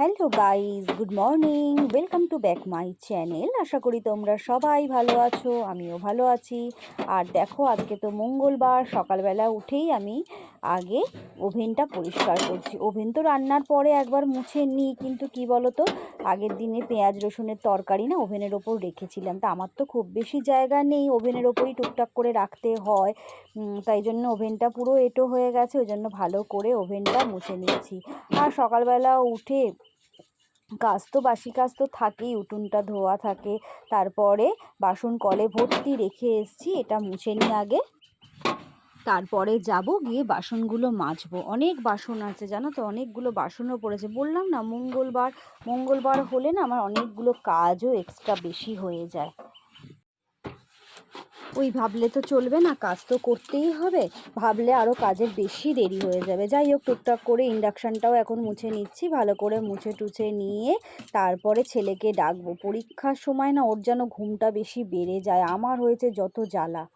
Hello guys good morning welcome to back my channel আশা করি তোমরা সবাই ভালো আছো, আমিও ভালো আছি। আর দেখো, আজকে তো মঙ্গলবার, সকালবেলা উঠেই আমি আগে ওভেনটা পরিষ্কার করছি। ওভেন তো রান্নার পরে একবার মুছে নিই, কিন্তু কি বলো তো আগের দিনে পেঁয়াজ, রসুনের তরকারি না ওভেনের ওপর রেখেছিলাম। তা আমার তো খুব বেশি জায়গা নেই, ওভেনের ওপরই টুকটাক করে রাখতে হয়। তাই জন্য ওভেনটা পুরো এঁটো হয়ে গেছে, ওই জন্য ভালো করে ওভেনটা মুছে নিচ্ছি। আর সকালবেলা উঠে কাজ তো বাসি কাজ তো থাকেই, উঠোনটা ধোয়া থাকে। তারপরে বাসন কলে ভর্তি রেখে এসছি, এটা মুছে নিই আগে। তারপরে যাব গিয়ে বাসনগুলো মাজবো। অনেক বাসন আছে, জানো তো? অনেকগুলো বাসনও পড়েছে। বললাম না, মঙ্গলবার মঙ্গলবার হলে না আমার অনেকগুলো কাজও এক্সট্রা বেশি হয়ে যায়। ওই ভাবলে তো চলবে না, কাজ তো করতেই হবে। ভাবলে আরও কাজের বেশি দেরি হয়ে যাবে। যাই হোক, টুকটাক করে ইন্ডাকশানটাও এখন মুছে নিচ্ছি। ভালো করে মুছে টুছে নিয়ে তারপরে ছেলেকে ডাকবো। পরীক্ষার সময় না ওর যেন ঘুমটা বেশি বেড়ে যায়। আমার হয়েছে যত জ্বালা।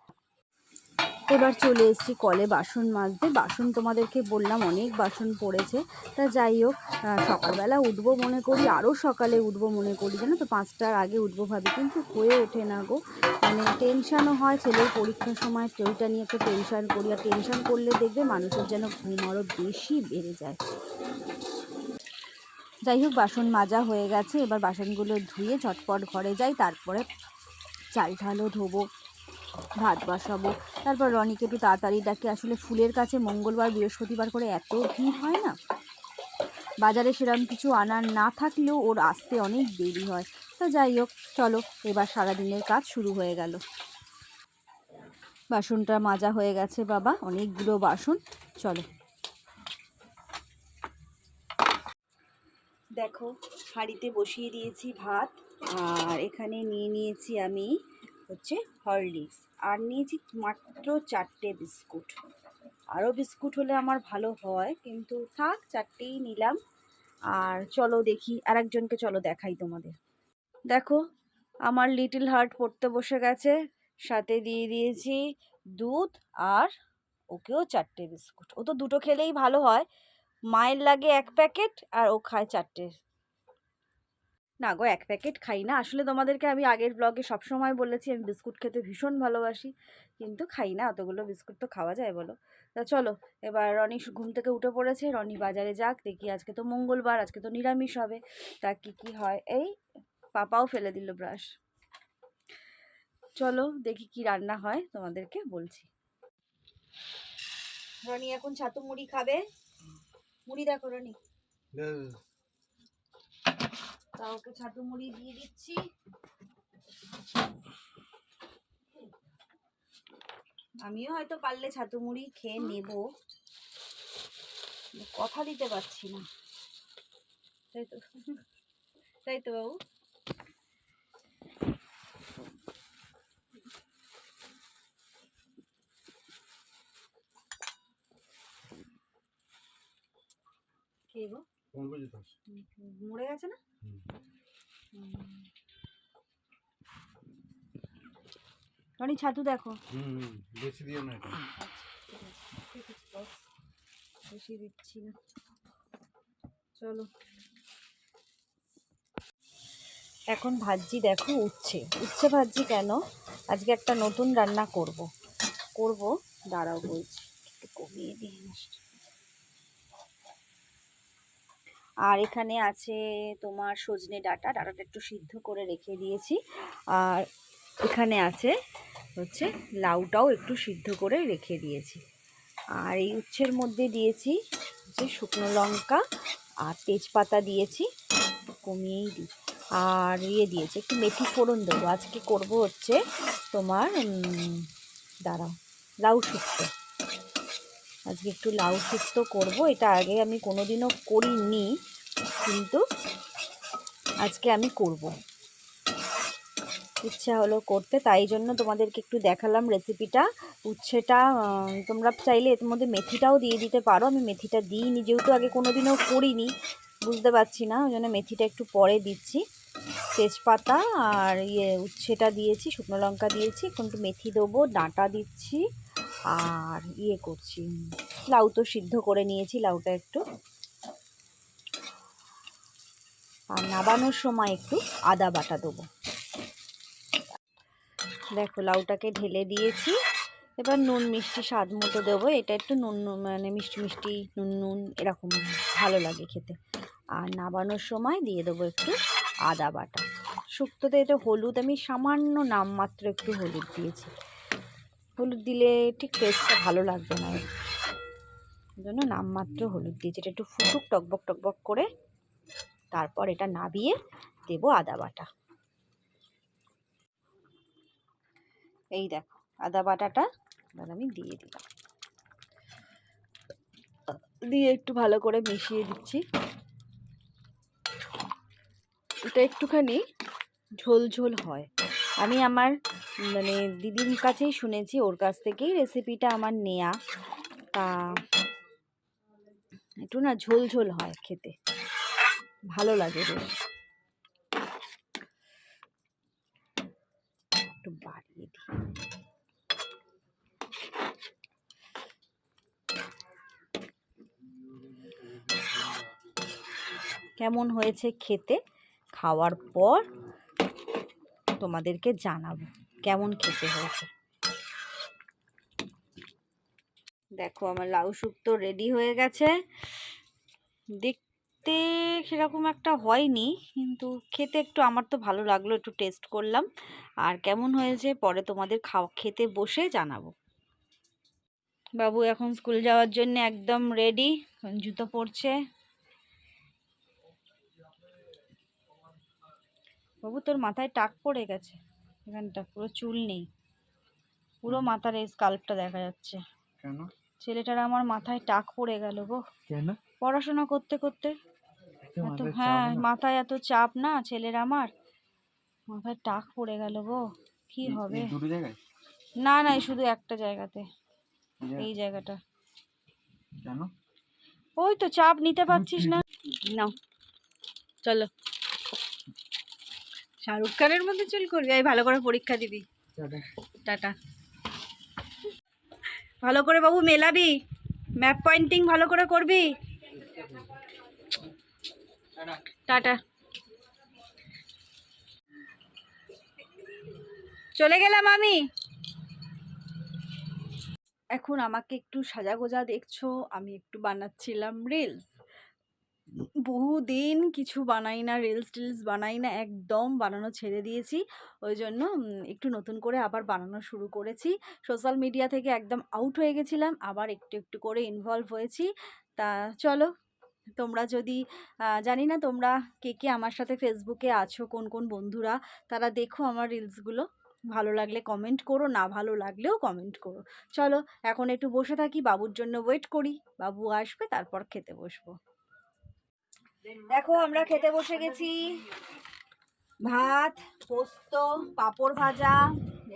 এবার চলে এসেছি কলে বাসন মাজতে। বাসন তোমাদেরকে বললাম, অনেক বাসন পড়েছে। তা যাই হোক সকালবেলা উঠবো মনে করি আরও সকালে উঠবো মনে করি, জানো তো? পাঁচটার আগে উঠবো ভাবি, কিন্তু হয়ে ওঠে না গো। মানে টেনশানও হয়, ছেলের পরীক্ষার সময় ওইটা নিয়ে একটা টেনশান করি। আর টেনশান করলে দেখবে মানুষের যেন ঘুম আরও বেশি বেড়ে যায়। যাই হোক, বাসন মাজা হয়ে গেছে। এবার বাসনগুলো ধুয়ে ঝটপট ঘরে যাই। তারপরে চাল ঢালও ধোবো। ভাত বসাবো। তারপর রনিকে একটু তাড়াতাড়ি ডাকে আসলে ফুলের কাছে মঙ্গলবার, বৃহস্পতিবার করে এত ভিড় হয় না? বাজারে সেরকম কিছু আনার না থাকলেও ওর আসতে অনেক দেরি হয়। তো যাই হোক, চলো, এবার সারাদিনের কাজ শুরু হয়ে গেল। বাসনটা মাজা হয়ে গেছে বাবা, অনেকগুলো বাসন। চলো। দেখো, হাঁড়িতে বসিয়ে দিয়েছি ভাত, আর এখানে নিয়ে নিয়েছি আমি হচ্ছে হরলিক্স। আর নিয়েছি মাত্র চারটে বিস্কুট। আরও বিস্কুট হলে আমার ভালো হয়, কিন্তু থাক, চারটেই নিলাম। আর চলো দেখি আর একজনকে চলো দেখাই তোমাদের। দেখো, আমার লিটল হার্ট পড়তে বসে গেছে। সাথে দিয়ে দিয়েছি দুধ আর ওকেও চারটে বিস্কুট। ও তো দুটো খেলেই ভালো হয়। মায়ের লাগে এক প্যাকেট আর ও খায় চারটে না গো, এক প্যাকেট খাই না। আসলে তোমাদেরকে আমি আগের ব্লগে সবসময় বলেছি, আমি বিস্কুট খেতে ভীষণ ভালোবাসি। কিন্তু খাই না, অতগুলো বিস্কুট তো খাওয়া যায় বলো। তা চলো, এবার রনি ঘুম থেকে উঠে পড়েছে। রনি বাজারে যাক, দেখি আজকে তো মঙ্গলবার, আজকে তো নিরামিষ হবে। তা কি কি হয়? এই পাপাও ফেলে দিল ব্রাশ চলো, দেখি কি রান্না হয়, তোমাদেরকে বলছি। রনি এখন ছাতু মুড়ি খাবে। মুড়ি দেখো রনি। ওকে ছাতু মুড়ি দিয়ে দিচ্ছি। আমিও হয়তো পারলে ছাতু মুড়ি খেয়ে নেব। কথা দিতে পারছি না। তাই তো তাই তো বাবু কে গো মরে গেছে না। ছাতু দেখো। হুম বেশি দিও না ঠিক আছে বস বেশি দিচ্ছি না। চলো। এখন ভাজি দেখো উচ্ছে। উচ্ছে ভাজি কেন? আজকে একটা নতুন রান্না করব। করব? দাঁড়াও বলছি একটু কমিয়ে দিই আর এখানে আছে তোমার সজনে ডাঁটা, ডাটাটা একটু সিদ্ধ করে রেখে দিয়েছি। আর এখানে আছে হচ্ছে লাউটাও একটু সিদ্ধ করে রেখে দিয়েছি। আর এই উচ্ছের মধ্যে দিয়েছি হচ্ছে শুকনো লঙ্কা আর তেজপাতা দিয়েছি কমিয়েই দিই। আর ইয়ে দিয়েছি, একটু মেথি ফোড়ন দেবো। আজকে করব হচ্ছে তোমার দাঁড়াও, লাউ শুক্তো। আজকে একটু লাউ শুক্তো করব, এটা আগে আমি কোনোদিনও করিনি, কিন্তু আজকে আমি করব। ইচ্ছা হলো করতে, তাই জন্য তোমাদেরকে একটু দেখালাম রেসিপিটা উচ্ছেটা তোমরা চাইলে এর মধ্যে মেথিটাও দিয়ে দিতে পারো, আমি মেথিটা দিইনি, যেহেতু আগে কোনোদিনও করিনি, বুঝতে পারছি না ওই জন্য মেথিটা একটু পরে দিচ্ছি। তেজপাতা আর ইয়ে উচ্ছেটা দিয়েছি, শুকনো লঙ্কা দিয়েছি একটু মেথি দেবো, ডাঁটা দিচ্ছি। আর ইয়ে করছি লাউ তো সিদ্ধ করে নিয়েছি, লাউটা একটু। আর নাবানোর সময় একটু আদা বাটা দেবো। দেখো, লাউটাকে ঢেলে দিয়েছি। এবার নুন, মিষ্টি স্বাদ মতো দেবো। এটা একটু নুন মানে মিষ্টি মিষ্টি, নুন নুন, এরকম ভালো লাগে খেতে। আর নাবানোর সময় দিয়ে দেবো একটু আদা বাটা। শুক্তোতে এটা হলুদ, আমি সামান্য নামমাত্র একটু হলুদ দিয়েছি। হলুদ দিলে ঠিক টেস্টটা ভালো লাগবে না। জন্য নামমাত্র হলুদ দিয়েছি এটা একটু ফুটুক, টকবক টকবক করে তারপর এটা নাবিয়ে দেবো আদা বাটা। এই দেখো, আদা বাটাটা এবার আমি দিয়ে দিলাম। দিয়ে একটু ভালো করে মিশিয়ে দিচ্ছি। এটা একটুখানি ঝোল ঝোল হয়। আমি আমার মানে দিদির কাছেই শুনেছি ওর কাছ থেকেই রেসিপিটা আমার নেয়া। তা একটু না ঝোল ঝোল হয় খেতে। ভালো লাগে বেশ। একটু বাড়িয়ে দিই। কেমন হয়েছে খেতে? খাওয়ার পর তোমাদেরকে জানাব। কেমন খেতে হয়েছে? দেখো, আমার লাউ শুক্তো রেডি হয়ে গেছে। দেখতে সেরকম একটা হয়নি, কিন্তু খেতে একটু আমার তো ভালো লাগল, একটু টেস্ট করলাম। আর কেমন হয়েছে পরে তোমাদের খাওয়া, খেতে বসে জানাব। বাবু এখন স্কুল যাওয়ার জন্য একদম রেডি জুতো পরছে। বাবু তোর মাথায় টাক পড়ে গেছে। এখানটা পুরো চুল নেই। পুরো মাথার এই স্কাল্পটা দেখা যাচ্ছে। কেন? ছেলেটার আমার মাথায় টাক পড়ে গেল গো। কেন? পড়াশোনা করতে করতে। এত হ্যাঁ মাথায় এত চাপ না ছেলের আমার? মাথায় টাক পড়ে গেল গো। কি হবে? দুটো জায়গায়? না না শুধু একটা জায়গাতে। এই জায়গাটা। কেন? ওই তো চাপ নিতে পারছিস না। নাও। চলো। শাহরুখ খানের মধ্যে চুল করবি? এই ভালো করে পরীক্ষা দিবি। টাটা। ভালো করে বাবু মেলাবি। ম্যাপ পয়েন্টিং ভালো করে করবি। টাটা। চলে গেলাম আমি। এখন আমাকে একটু সাজাগোজা দেখছ আমি একটু বানাচ্ছিলাম রিলস বহুদিন কিছু বানাই না রিলস টিলস বানাই না, একদম বানানো ছেড়ে দিয়েছি। ওই জন্য একটু নতুন করে আবার বানানো শুরু করেছি। সোশ্যাল মিডিয়া থেকে একদম আউট হয়ে গেছিলাম, আবার একটু একটু করে ইনভলভ হয়েছি। তা চলো, তোমরা যদি জানি না তোমরা কে কে আমার সাথে ফেসবুকে আছো, কোন কোন বন্ধুরা, তারা দেখো আমার রিলসগুলো ভালো লাগলে কমেন্ট করো, না ভালো লাগলেও কমেন্ট করো। চলো, এখন একটু বসে থাকি, বাবুর জন্য ওয়েট করি। বাবু আসবে, তারপর খেতে বসবো। দেখো, আমরা খেতে বসে গেছি। ভাত, পোস্ত, পাঁপড় ভাজা,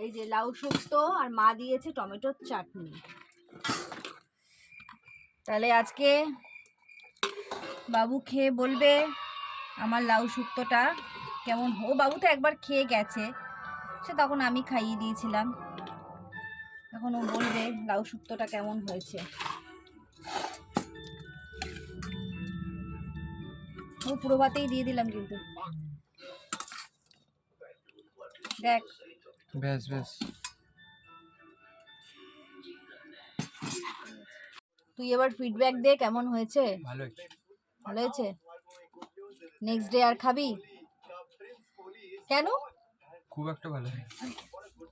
এই যে লাউ শুক্তো, আর মা দিয়েছে টমেটোর চাটনি। তাহলে আজকে বাবু খেয়ে বলবে আমার লাউ শুক্তোটা কেমন ও বাবু তো একবার খেয়ে গেছে, সে তখন আমি খাইয়ে দিয়েছিলাম। এখন ও বলবে লাউ শুক্তোটা কেমন হয়েছে। পুরো ভাতেই দিয়ে দিলাম কিন্তু। দেখ। বেশ বেশ। তুই এবার ফিডব্যাক দে কেমন হয়েছে? ভালো ভালো হয়েছে? নেক্সট ডে আর খাবি? কেন? খুব একটা ভালো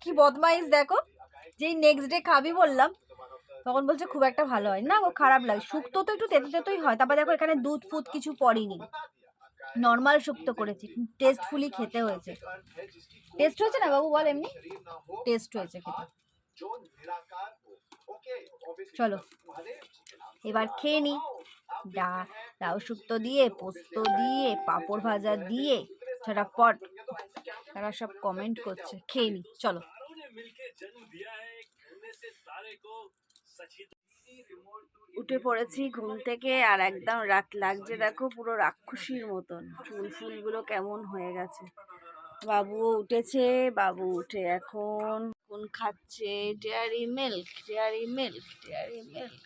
কি বদমাইশ দেখো। যেই নেক্সট ডে খাবি বললাম। তখন বলছে খুব একটা ভালো হয়। না ও খারাপ লাগে। শুক্তো তো একটু তেতো তেতোই হয়। তারপর দেখো এখানে দুধ ফুদ কিছু পড়েনি। নর্মাল শুক্তো করেছি। টেস্টফুলি খেতে হয়েছে। টেস্ট হয়েছে না বাবু? বল এমনি। টেস্ট হয়েছে খেতে। চলো। এবার খেয়ে নি। ডা, লাউ শুক্তো দিয়ে, পোস্ত দিয়ে, পাঁপড় ভাজা দিয়ে, ঝটাপট। তারা সব কমেন্ট করছে। খেয়ে নি। চলো। উঠে পড়েছি ঘুম থেকে আর একদম রাত লাগছে দেখো পুরো রাক্ষসীর মতন। চুল ফুলগুলো কেমন হয়ে গেছে। বাবু উঠেছে, বাবু উঠে এখন কোন খাচ্ছে? Dairy Milk Dairy Milk Dairy Milk.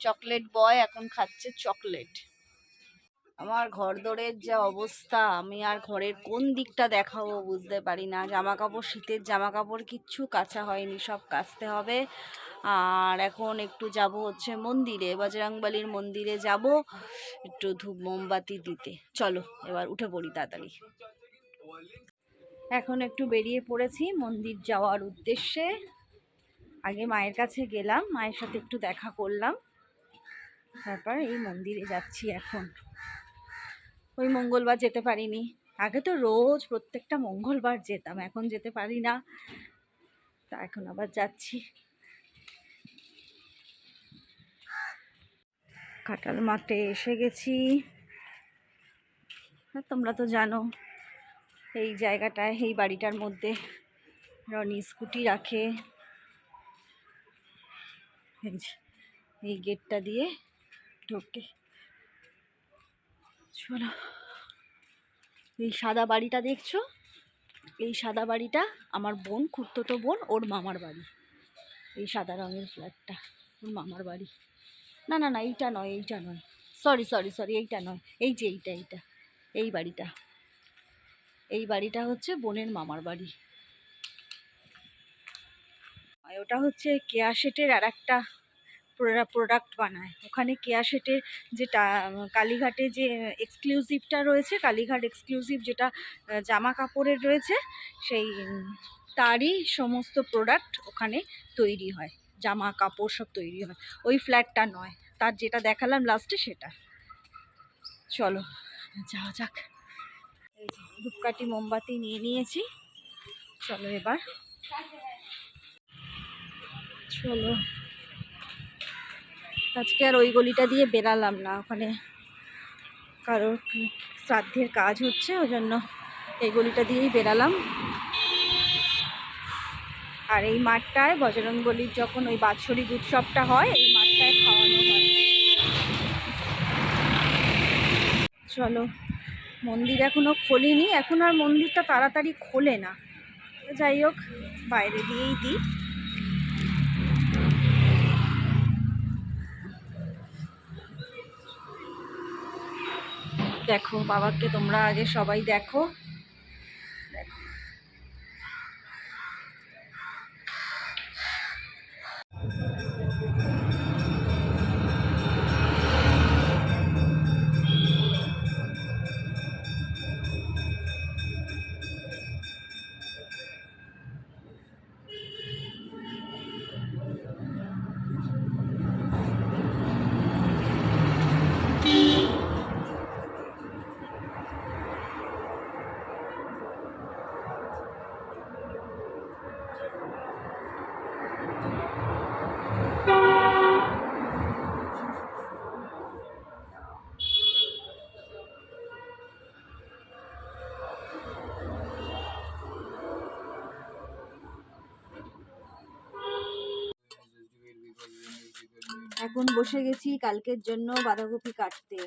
Chocolate boy এখন খাচ্ছে চকলেট। আমার ঘর দরের যা অবস্থা, আমি আর ঘরের কোন দিকটা দেখাবো বুঝতে পারি না। জামা কাপড় শীতের জামা কাপড় কিচ্ছু কাচা হয়নি, সব কাচতে হবে। আর এখন একটু যাব হচ্ছে মন্দিরে, বজরংবলির মন্দিরে যাব একটু ধূপ মোমবাতি দিতে। চলো, এবার উঠে পড়ি তাড়াতাড়ি। এখন একটু বেরিয়ে পড়েছি মন্দির যাওয়ার উদ্দেশ্যে। আগে মায়ের কাছে গেলাম, মায়ের সাথে একটু দেখা করলাম। তারপর এই মন্দিরে যাচ্ছি এখন। ওই মঙ্গলবার যেতে পারিনি। আগে তো রোজ প্রত্যেকটা মঙ্গলবার যেতাম, এখন যেতে পারি না। তা এখন আবার যাচ্ছি। কাটাল মাঠে এসে গেছি। আর তোমরা তো জানো, এই জায়গাটায়, এই বাড়িটার মধ্যে রনি স্কুটি রাখে। এই গেটটা দিয়ে ঢোকে। চলো। এই সাদা বাড়িটা দেখছ? এই সাদা বাড়িটা আমার বোন খুঁড়তো বোন, ওর মামার বাড়ি। এই সাদা রঙের ফ্ল্যাটটা ওর মামার বাড়ি। না না না, এইটা নয় এইটা নয়। সরি সরি সরি এইটা নয়। এই যে এইটা এইটা। এই বাড়িটা। এই বাড়িটা হচ্ছে বোনের মামার বাড়ি। ওটা হচ্ছে কেয়া শেটের আর একটা প্রোডাক্ট বানায়। ওখানে কেয়া যেটা কালীঘাটে যে এক্সক্লুসিভটা রয়েছে, কালীঘাট এক্সক্লুসিভ যেটা জামা কাপড়ের রয়েছে, সেই তারই সমস্ত প্রোডাক্ট ওখানে তৈরি হয়। জামা কাপড় সব তৈরি হয়। ওই ফ্ল্যাটটা নয়। তার যেটা দেখালাম লাস্টে সেটা। চলো, যাওয়া যাক। ধূপকাঠি, মোমবাতি নিয়ে নিয়েছি। চলো এবার। চলো। আজকে আর ওই গলিটা দিয়ে বেরালাম না, ওখানে কারোর শ্রাদ্ধের কাজ হচ্ছে, ওই জন্য এই গলিটা দিয়েই বেরালাম। আর এই মাঠটায় বজরং বলির যখন ওই বাৎসরিক উৎসবটা হয়, এই মাঠটায় খাওয়ানো হয়। চলো, মন্দির এখনও খোলেনি, এখন আর মন্দিরটা তাড়াতাড়ি খোলে না। যাই হোক, বাইরে দিয়েই দিই। দেখো বাবাকে তোমরা আগে সবাই দেখো। এখন বসে গেছি কালকের জন্য বাঁধাকপি কাটতে।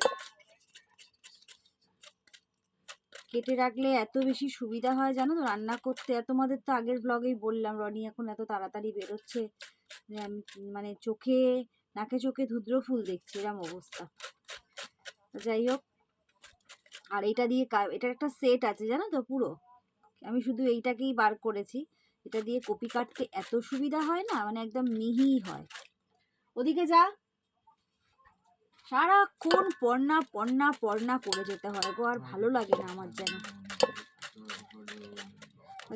কেটে রাখলে এত বেশি সুবিধা হয় জানো তো? রান্না করতে তোমাদের তো আগের ব্লগেই বললাম, রনি এখন এত তাড়াতাড়ি বেরোচ্ছে মানে চোখে, নাকে চোখে ধুদ্র ফুল দেখছি, এরম অবস্থা। যাই হোক, আর এটা দিয়ে এটার একটা সেট আছে জানো তো পুরো? আমি শুধু এইটাকেই বার করেছি। এটা দিয়ে কপি কাটতে এত সুবিধা হয় না মানে একদম মিহি হয়। ওদিকে যা। সারাক্ষণ পর্না পর্না পর্না করে যেতে হয় গো আর ভালো লাগে না আমার যেন।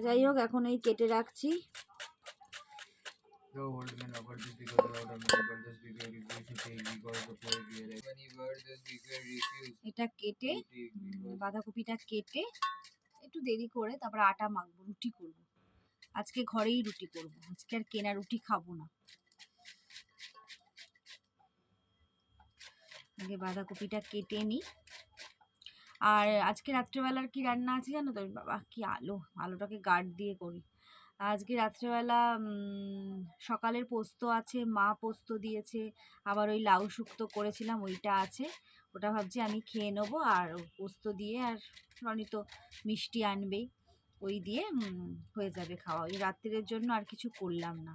যাই হোক এখন এই কেটে রাখছি। এটা কেটে বাঁধাকপিটা কেটে একটু দেরি করে তারপরে আটা মাখবো রুটি করব। আজকে ঘরেই রুটি করব আজকে আর কেনা রুটি খাব না। আগে বাঁধাকপিটা কেটে নিই। আর আজকে রাত্রেবেলার কি রান্না আছে জানো তো? বাবা, কি আলো, আলোটাকে গার্ড দিয়ে করি। আজকে রাত্রেবেলা সকালের পোস্ত আছে, মা পোস্ত দিয়েছে, আবার ওই লাউ শুক্তো করেছিলাম, ওইটা আছে। ওটা ভাবছি আমি খেয়ে নেব, আর পোস্ত দিয়ে আর রনি তো মিষ্টি আনবেই। ওই দিয়ে হয়ে যাবে খাওয়া। ওই রাত্রের জন্য আর কিছু করলাম না।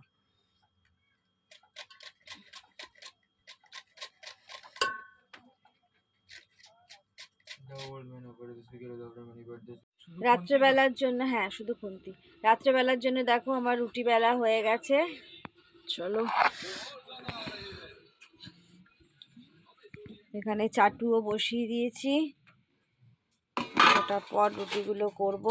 রাত্রেবেলার জন্য হ্যাঁ শুধু খুন্তি রাত্রেবেলার জন্য দেখো আমার রুটি বেলা হয়ে গেছে। চলো। এখানে চাটুও বসিয়ে দিয়েছি। ওটা পর রুটিগুলো করব।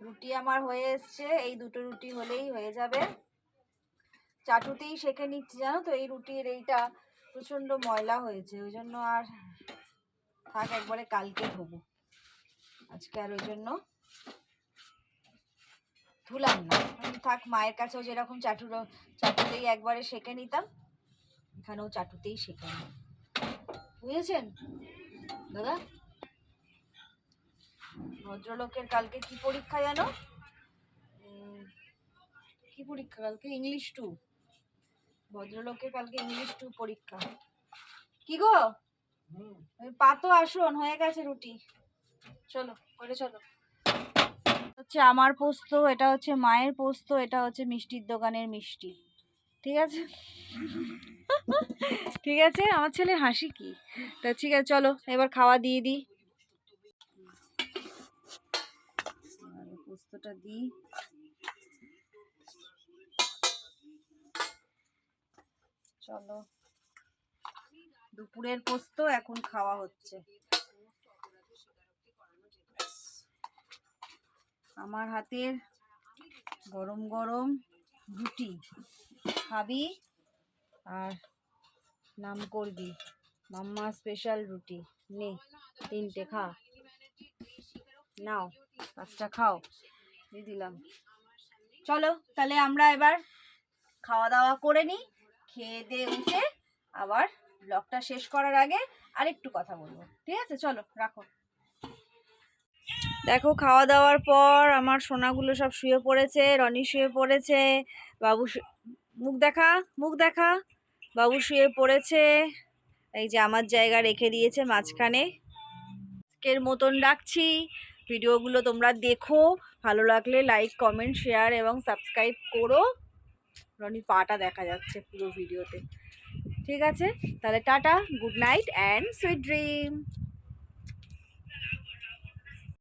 রুটি আমার হয়ে এসছে। এই দুটো রুটি হলেই হয়ে যাবে। চাটুতেই শেখে নিচ্ছি জানো তো? এই রুটির এইটা প্রচণ্ড ময়লা হয়েছে, ওই জন্য আর থাক, একবারে কালকে ধোবো। আজকে আর ওই জন্য ধুলাম না। থাক, মায়ের কাছেও যেরকম চাটুর, চাটুতেই একবারে সেঁকে নিতাম, এখানেও চাটুতেই সেঁকে নিই। বুঝেছেন? দাদা? ভদ্রলোকের কালকে কি পরীক্ষা জানো? কি পরীক্ষা কালকে? English two. ভদ্রলোকের কালকে ইংলিশ টু পরীক্ষা। কি গো? পাতো আসুন হয়ে গেছে রুটি। চলো করে চলো। হচ্ছে আমার পোস্ত এটা হচ্ছে মায়ের পোস্ত এটা হচ্ছে মিষ্টির দোকানের মিষ্টি। ঠিক আছে? ঠিক আছে? আমার ছেলের হাসি কি? তা ঠিক আছে চলো এবার খাওয়া দিয়ে দিই। পোস্তটা দিই। চলো। দুপুরের পোস্ত, এখন খাওয়া হচ্ছে। আমার হাতের গরম গরম রুটি। খাবি আর নাম করবি। মাম্মা স্পেশাল রুটি। নে, তিনটে খা। নাও, পাঁচটা খাও। দিয়ে দিলাম। চলো, তাহলে আমরা এবার খাওয়া দাওয়া করে নিই। খেয়ে দিয়ে উঠে আবার ব্লগটা শেষ করার আগে আরেকটু কথা বলব। ঠিক আছে? চলো, রাখো। দেখো, খাওয়া দাওয়ার পর আমার সোনাগুলো সব শুয়ে পড়েছে, রনি শুয়ে পড়েছে, বাবু মুখ দেখা মুখ দেখা। বাবু শুয়ে পড়েছে, এই যে আমার জায়গা রেখে দিয়েছে মাঝখানে। আজকের মতন রাখছি। ভিডিওগুলো তোমরা দেখো, ভালো লাগলে লাইক কমেন্ট শেয়ার এবং সাবস্ক্রাইব করো। রনির পাটা দেখা যাচ্ছে পুরো ভিডিওতে। ঠিক আছে? তাহলে tata, good night, and sweet dream.